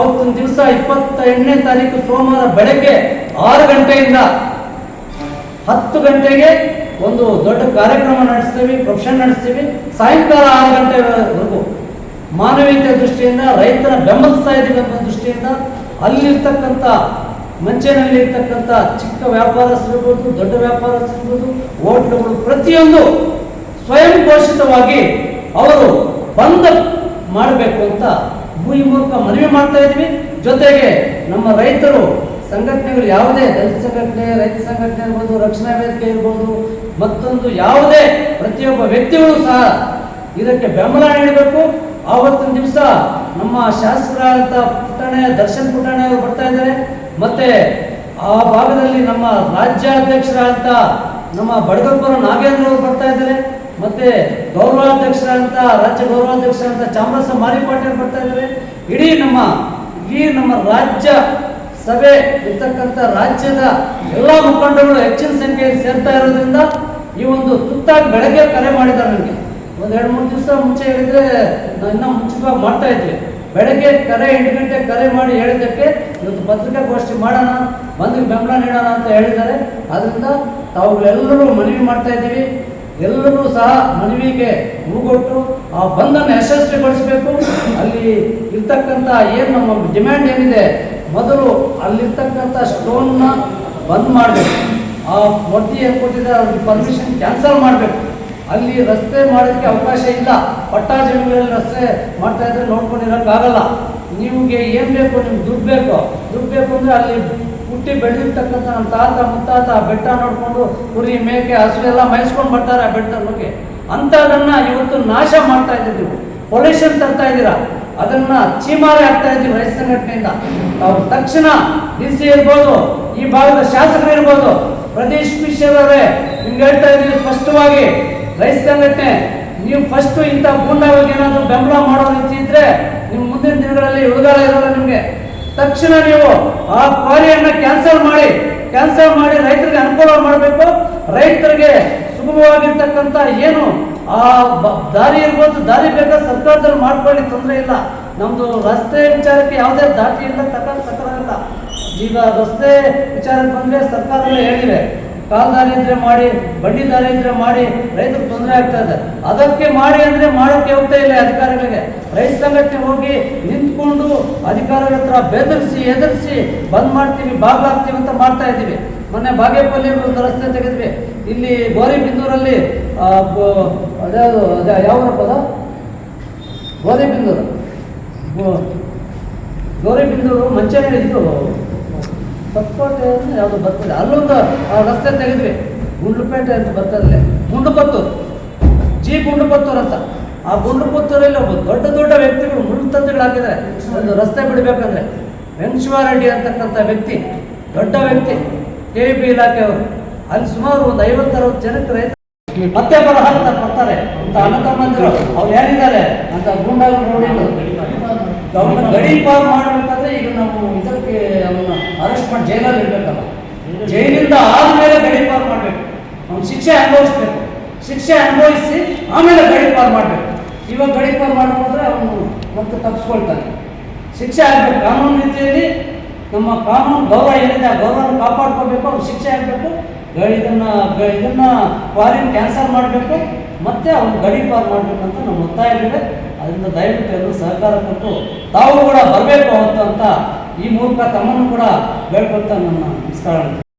ಅವತ್ತೊಂದು ದಿವಸ ಇಪ್ಪತ್ತ ಎಂಟನೇ ತಾರೀಕು ಸೋಮವಾರ ಬೆಳಗ್ಗೆ ಆರು ಗಂಟೆಯಿಂದ ಹತ್ತು ಗಂಟೆಗೆ ಒಂದು ದೊಡ್ಡ ಕಾರ್ಯಕ್ರಮ ನಡೆಸ್ತೀವಿ ಪ್ರೊಫೆಷನ್ ನಡೆಸ್ತೀವಿ. ಸಾಯಂಕಾಲ ಆರು ಗಂಟೆವರೆಗೂ ಮಾನವೀಯತೆ ದೃಷ್ಟಿಯಿಂದ, ರೈತರ ಬೆಂಬಲಿಸ್ತಾ ಇದ್ದೀವಿ ಅನ್ನೋ ದೃಷ್ಟಿಯಿಂದ ಅಲ್ಲಿರ್ತಕ್ಕಂಥ ಮಂಚೇನಲ್ಲಿ ಇರ್ತಕ್ಕಂಥ ಚಿಕ್ಕ ವ್ಯಾಪಾರಸ್ಥರಿರ್ಬೋದು ದೊಡ್ಡ ವ್ಯಾಪಾರಸ್ಥರಿರ್ಬೋದು ಹೋಟ್ಲುಗಳು, ಪ್ರತಿಯೊಂದು ಸ್ವಯಂ ಘೋಷಿತವಾಗಿ ಅವರು ಬಂದ್ ಮಾಡಬೇಕು ಅಂತ ಈ ಮೂಲಕ ಮನವಿ ಮಾಡ್ತಾ ಇದ್ವಿ ಜೊತೆಗೆ ನಮ್ಮ ರೈತರು, ಸಂಘಟನೆಗಳು ಯಾವುದೇ ದಲಿತ ಸಂಘಟನೆ, ರೈತ ಸಂಘಟನೆ ಇರ್ಬೋದು, ರಕ್ಷಣಾ ವೇದಿಕೆ ಇರ್ಬೋದು, ಮತ್ತೊಂದು ಯಾವುದೇ ಪ್ರತಿಯೊಬ್ಬ ವ್ಯಕ್ತಿಗಳು ಸಹ ಇದಕ್ಕೆ ಬೆಂಬಲ ನೀಡಬೇಕು. ಆವತ್ತಿನ ದಿವಸ ನಮ್ಮ ಶಾಸಕರಾದಂಥ ಪುಟ್ಟಣೆ ದರ್ಶನ್ ಪುಟ್ಟಣೆ ಅವರು ಬರ್ತಾ ಇದ್ದಾರೆ. ಮತ್ತೆ ಆ ಭಾಗದಲ್ಲಿ ನಮ್ಮ ರಾಜ್ಯಾಧ್ಯಕ್ಷರಾದಂಥ ನಮ್ಮ ಬಡಗಪ್ಪರ ನಾಗೇಂದ್ರ ಅವರು ಬರ್ತಾ ಇದ್ದಾರೆ. ಮತ್ತೆ ಗೌರವಾಧ್ಯಕ್ಷರಾದಂಥ ರಾಜ್ಯ ಗೌರವಾಧ್ಯಕ್ಷರಾದಂಥ ಅಂತ ಮಾರಿ ಪಾಟೀಲ್ ಬರ್ತಾ ಇದ್ದಾರೆ ಇಡೀ ನಮ್ಮ ಇಡೀ ನಮ್ಮ ರಾಜ್ಯ ಸಭೆ ಇರ್ತಕ್ಕಂಥ ರಾಜ್ಯದ ಎಲ್ಲ ಮುಖಂಡರು ಹೆಚ್ಚಿನ ಸಂಖ್ಯೆಯಲ್ಲಿ ಸೇರ್ತಾ ಇರೋದ್ರಿಂದ ಈ ಒಂದು ತುತ್ತಾಗಿ ಬೆಳಗ್ಗೆ ಕರೆ ಮಾಡಿದ್ದಾರೆ ನನಗೆ. ಒಂದು ಎರಡು ಮೂರು ದಿವಸ ಮುಂಚೆ ಹೇಳಿದ್ರೆ ನಾವು ಇನ್ನೂ ಮುಂಚಿತವಾಗಿ ಮಾಡ್ತಾ ಇದ್ವಿ ಬೆಳಗ್ಗೆ ಕರೆ, ಎಂಟು ಗಂಟೆ ಕರೆ ಮಾಡಿ ಹೇಳಿದ್ದಕ್ಕೆ ಇವತ್ತು ಪತ್ರಿಕಾಗೋಷ್ಠಿ ಮಾಡೋಣ ಬಂದಿಗೆ ಬೆಂಬಲ ನೀಡೋಣ ಅಂತ ಹೇಳಿದ್ದಾರೆ. ಅದರಿಂದ ತಾವುಗಳೆಲ್ಲರೂ ಮನವಿ ಮಾಡ್ತಾ ಇದ್ದೀವಿ. ಎಲ್ಲರೂ ಸಹ ಮನವಿಗೆ ಮುಗೊಟ್ಟು ಆ ಬಂದನ್ನು ಯಶಸ್ವಿಗೊಳಿಸಬೇಕು. ಅಲ್ಲಿ ಇರ್ತಕ್ಕಂಥ ಏನು ನಮ್ಮ ಡಿಮ್ಯಾಂಡ್ ಏನಿದೆ, ಮೊದಲು ಅಲ್ಲಿರ್ತಕ್ಕಂಥ ಸ್ಟೋನ್ನ ಬಂದ್ ಮಾಡಬೇಕು. ಆ ಮೊದಲು ಏನು ಕೊಟ್ಟಿದ್ದಾರೆ ಅವ್ರಿಗೆ ಪರ್ಮಿಷನ್ ಕ್ಯಾನ್ಸಲ್ ಮಾಡಬೇಕು. ಅಲ್ಲಿ ರಸ್ತೆ ಮಾಡೋಕ್ಕೆ ಅವಕಾಶ ಇಲ್ಲ. ಪಟ್ಟಾ ಜಮೀನಲ್ಲಿ ರಸ್ತೆ ಮಾಡ್ತಾ ಇದ್ರೆ ನೋಡ್ಕೊಂಡಿರೋಕ್ಕಾಗಲ್ಲ. ನಿಮಗೆ ಏನು ಬೇಕು, ನಿಮ್ಗೆ ದುಡ್ಡು ಬೇಕು. ದುಡ್ಡು ಬೇಕು ಅಂದರೆ ಅಲ್ಲಿ ಹುಟ್ಟಿ ಬೆಳೆದಿರ್ತಕ್ಕಂಥ ನಮ್ಮ ತಾತ ಮುತ್ತಾತ ಬೆಟ್ಟ ನೋಡಿಕೊಂಡು ಕುರಿ ಮೇಕೆ ಹಸು ಎಲ್ಲ ಮೇಯಿಸ್ಕೊಂಡು ಬರ್ತಾರೆ ಆ ಬೆಟ್ಟ ಬಗ್ಗೆ. ಅಂಥದನ್ನು ಇವತ್ತು ನಾಶ ಮಾಡ್ತಾ ಇದ್ದೀವಿ ಪೊಲ್ಯೂಷನ್ ತರ್ತಾ ಇದ್ದೀರಾ. ಅದನ್ನ ಚೀಮಾರೆ ಆಗ್ತಾ ಇದ್ದೀವಿ ರೈತ ಸಂಘಟನೆಯಿಂದ. ನಾವು ತಕ್ಷಣ ಡಿ ಸಿ ಇರ್ಬೋದು, ಈ ಭಾಗದ ಶಾಸಕರು ಇರ್ಬೋದು. ಪ್ರದೇಶ್ ಮಿಶ್ರ ಅವರೇ, ನಿಮ್ಗೆ ಹೇಳ್ತಾ ಇದ್ದೀವಿ ಸ್ಪಷ್ಟವಾಗಿ, ರೈತ ಸಂಘಟನೆ, ನೀವು ಫಸ್ಟ್ ಇಂಥ ಗೂಂಡಾಗಳಿಗೆ ಏನಾದರೂ ಬೆಂಬಲ ಮಾಡೋ ರೀತಿ ಇದ್ರೆ ನಿಮ್ಮ ಮುಂದಿನ ದಿನಗಳಲ್ಲಿ ಉಳಿಗಾಲ ಇರೋಲ್ಲ ನಿಮಗೆ. ತಕ್ಷಣ ನೀವು ಆ ಕ್ವಾರಿಯನ್ನ ಕ್ಯಾನ್ಸಲ್ ಮಾಡಿ ಕ್ಯಾನ್ಸಲ್ ಮಾಡಿ ರೈತರಿಗೆ ಅನುಕೂಲ ಮಾಡಬೇಕು. ರೈತರಿಗೆ ಸುಗಮವಾಗಿರ್ತಕ್ಕಂಥ ಏನು ಆ ದಾರಿ ಇರ್ಬೋದು, ದಾರಿ ಬೇಕಾದ ಸರ್ಕಾರದಲ್ಲಿ ಮಾಡ್ಕೊಳ್ಳಿ, ತೊಂದರೆ ಇಲ್ಲ. ನಮ್ದು ರಸ್ತೆ ವಿಚಾರಕ್ಕೆ ಯಾವುದೇ ದಾಟಿ ಇಲ್ಲ ಸಕ್ಕರೆ ಇಲ್ಲ. ಈಗ ರಸ್ತೆ ವಿಚಾರಕ್ಕೆ ಬಂದ್ರೆ ಸರ್ಕಾರದಲ್ಲೇ ಹೇಳಿವೆ. ಕಾಲ್ದಾರಿ ಇದ್ರೆ ಮಾಡಿ ಬಂಡಿ ದಾರಿ ಇದ್ರೆ ಮಾಡಿ ರೈತರು ತೊಂದರೆ ಆಗ್ತಾ ಇದೆ ಅದಕ್ಕೆ ಮಾಡಿ ಅಂದ್ರೆ ಮಾಡೋಕೆ ಹೋಗ್ತಾ ಇಲ್ಲ ಅಧಿಕಾರಿಗಳಿಗೆ. ರೈತ ಸಂಘಟನೆ ಹೋಗಿ ನಿಂತ್ಕೊಂಡು ಅಧಿಕಾರಿಗಳ ಹತ್ರ ಬೆದರಿಸಿ ಎದುರಿಸಿ ಬಂದ್ ಮಾಡ್ತೀವಿ ಬಾಗ್ಲಾಗ್ತೀವಿ ಅಂತ ಮಾಡ್ತಾ ಇದ್ದೀವಿ. ಮೊನ್ನೆ ಬಾಗೇಪಲ್ಲಿ ಒಂದು ರಸ್ತೆ ತೆಗೆದ್ವಿ. ಇಲ್ಲಿ ಗೋರಿಬಿಂದೂರಲ್ಲಿ ಯಾವ ಪದ ಗೋರಿಬಿಂದೂರು. ಗೌರಿಬಿಂದೂರು ಮಂಚೇನಹಳ್ಳಿ ಇದು ತಪ್ಪಕೋಟೆ ಅಂದ್ರೆ ಯಾವುದು ಬರ್ತದೆ ಅಲ್ಲೊಂದು ರಸ್ತೆ ತೆಗೆದ್ವಿ. ಗುಂಡ್ಲುಪೇಟೆ ಅಂತ ಬರ್ತದೆ ಗುಂಡುಪತ್ತೂರು ಜಿ ಗುಂಡುಪತ್ತೂರು ಅಂತ. ಆ ಗುಂಡುಪತ್ತೂರಲ್ಲಿ ಒಬ್ಬ ದೊಡ್ಡ ದೊಡ್ಡ ವ್ಯಕ್ತಿಗಳು ಮುಳ್ಳು ಒಂದು ರಸ್ತೆ ಬಿಡಬೇಕಂದ್ರೆ. ವೆಂಕಟೇಶ್ವರರೆಡ್ಡಿ ಅಂತಕ್ಕಂಥ ವ್ಯಕ್ತಿ, ದೊಡ್ಡ ವ್ಯಕ್ತಿ, ಕೆ ಬಿ ಇಲಾಖೆಯವರು. ಅಲ್ಲಿ ಸುಮಾರು ಒಂದು ಐವತ್ತರವತ್ತು ಜನಕ್ಕೆ ರೈತ ಮತ್ತೆ ಬರಹಾರ ಬರ್ತಾರೆ ಅಂತ ಅನಂತ ಮಂದಿರು. ಅವ್ರು ಯಾರಿದ್ದಾರೆ? ಅಂತ ಗುಂಡಾಗ ನೋಡಿ ಗಡಿ ಪಾರ್ ಮಾಡಬೇಕಾದ್ರೆ ಈಗ ನಾವು ಇದಕ್ಕೆ ಅವನ್ನ ಅರೆಸ್ಟ್ ಮಾಡಿ ಜೈಲಲ್ಲಿ ಇರಬೇಕಲ್ಲ ಜೈಲಿಂದ ಆದಮೇಲೆ ಗಡಿ ಪಾರು ಮಾಡಬೇಕು. ಅವ್ನು ಶಿಕ್ಷೆ ಅನುಭವಿಸ್ಬೇಕು. ಶಿಕ್ಷೆ ಅನುಭವಿಸಿ ಆಮೇಲೆ ಗಡಿ ಪಾರು ಮಾಡಬೇಕು. ಇವಾಗ ಗಡಿ ಪಾರು ಮಾಡ್ಕೊಂಡ್ರೆ ಅವನು ಮತ್ತೆ ತಪ್ಪಿಸ್ಕೊಳ್ತಾನೆ ಶಿಕ್ಷೆ ಆಗಬೇಕು. ಕಾನೂನು ರೀತಿಯಲ್ಲಿ ನಮ್ಮ ಕಾನೂನು ಗೌರವ ಏನಿದೆ, ಆ ಗೌರವನ ಕಾಪಾಡ್ಕೋಬೇಕು, ಅವ್ನು ಶಿಕ್ಷೆ ಆಗಬೇಕು. ಇದನ್ನ ಇದನ್ನು ಕ್ವಾರಿನ್ ಕ್ಯಾನ್ಸಲ್ ಮಾಡಬೇಕು. ಮತ್ತೆ ಅವ್ನು ಗಡಿ ಪಾರು ಮಾಡಬೇಕು ಅಂತ ನಮ್ಮ ಇದೆ ಅದರಿಂದ ದಯವಿಟ್ಟು ಎಲ್ಲರೂ ಸಹಕಾರ ಕೊಟ್ಟು ತಾವು ಕೂಡ ಬರಬೇಕು ಅಂತ ಅಂತ ಈ ಮೂಲಕ ತಮ್ಮನ್ನು ಕೂಡ ಬೇಡ್ಕೊಳ್ತಾ ನನ್ನ ನಮಸ್ಕಾರ